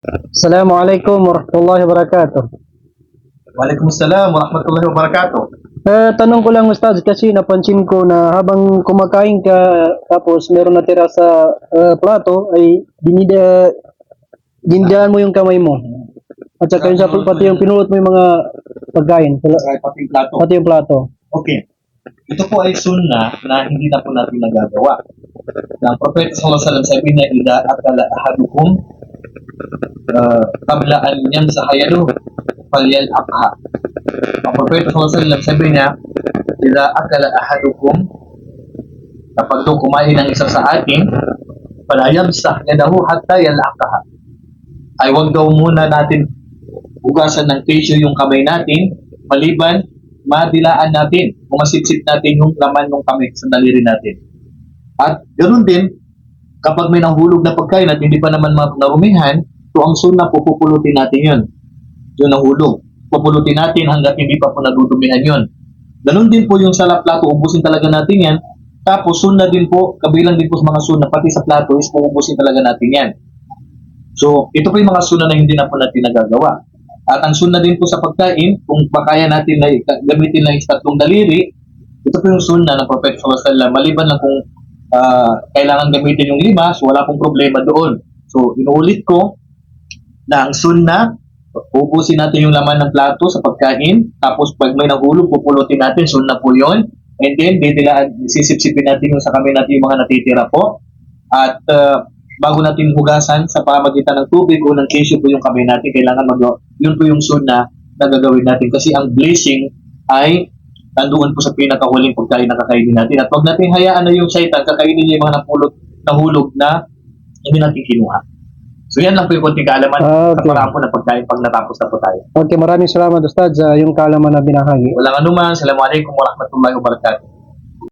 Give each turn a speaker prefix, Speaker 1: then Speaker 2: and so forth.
Speaker 1: Assalamualaikum warahmatullahi wabarakatuh.
Speaker 2: Waalaikumsalam warahmatullahi wabarakatuh.
Speaker 1: Eh, tanong ko lang Ustaz kasi napansin ko na habang kumakain ka tapos meron natira sa eh, plato ay dinida dinidaan mo yung kamay mo. At saka yung sa pati yung pinulot mo yung mga pagkain, sa-
Speaker 2: pating plato.
Speaker 1: pati yung plato.
Speaker 2: Okay. Ito po ay sunna na hindi na po natin nagagawa. Na ang Propeta sallallahu alaihi wasallam sabi niya, "Ida akala ahadukum uh, qabla an yamsaha yadahu falyal'aqha." Ang Propeta sallallahu sabi niya, "Ida akala ahadukum kapag daw kumain ng isa sa atin, fala yamsah yadahu hatta yal'aqha." Ay wag daw muna natin hugasan ng tissue yung kamay natin maliban madilaan natin o natin yung laman ng kamay sa daliri natin. At ganoon din, kapag may nahulog na pagkain at hindi pa naman ma- narumihan, so ang sunna po pupulutin natin yun. Yung nahulog. Pupulutin natin hanggat hindi pa po nadudumihan yun. Ganun din po yung sa plato, ubusin talaga natin yan. Tapos sunna din po, kabilang din po sa mga sunna, pati sa plato is uubusin talaga natin yan. So, ito po yung mga sunna na hindi na po natin nagagawa. At ang sunna din po sa pagkain, kung makaya natin na gamitin lang yung tatlong daliri, ito po yung sunna ng Prophet Sallallahu Alaihi Wasallam. Maliban lang kung ah, kailangan gamitin yung lima, so wala pong problema doon. So, inuulit ko na ang sunna, ubusin natin yung laman ng plato sa pagkain, tapos pag may nahulog, pupulutin natin, sunna po yon And then, didilaan, sisipsipin natin yung sa kami natin yung mga natitira po. At ah, bago natin hugasan sa pamagitan ng tubig o ng tissue po yung kamay natin, kailangan mag yun po yung sunna na gagawin natin. Kasi ang blessing ay nandoon po sa pinakahuling pagkain na kakainin natin. At huwag natin hayaan na yung shaitan, kakainin niya yung mga napulot, nahulog na hindi natin kinuha. So yan lang po yung kaalaman
Speaker 1: Ah,
Speaker 2: sa
Speaker 1: okay.
Speaker 2: paraan po ng pagkain pag natapos na po tayo.
Speaker 1: Okay, maraming salamat Ustaz sa yung kaalaman na binahagi.
Speaker 2: Walang anuman. Assalamualaikum warahmatullahi wabarakatuh.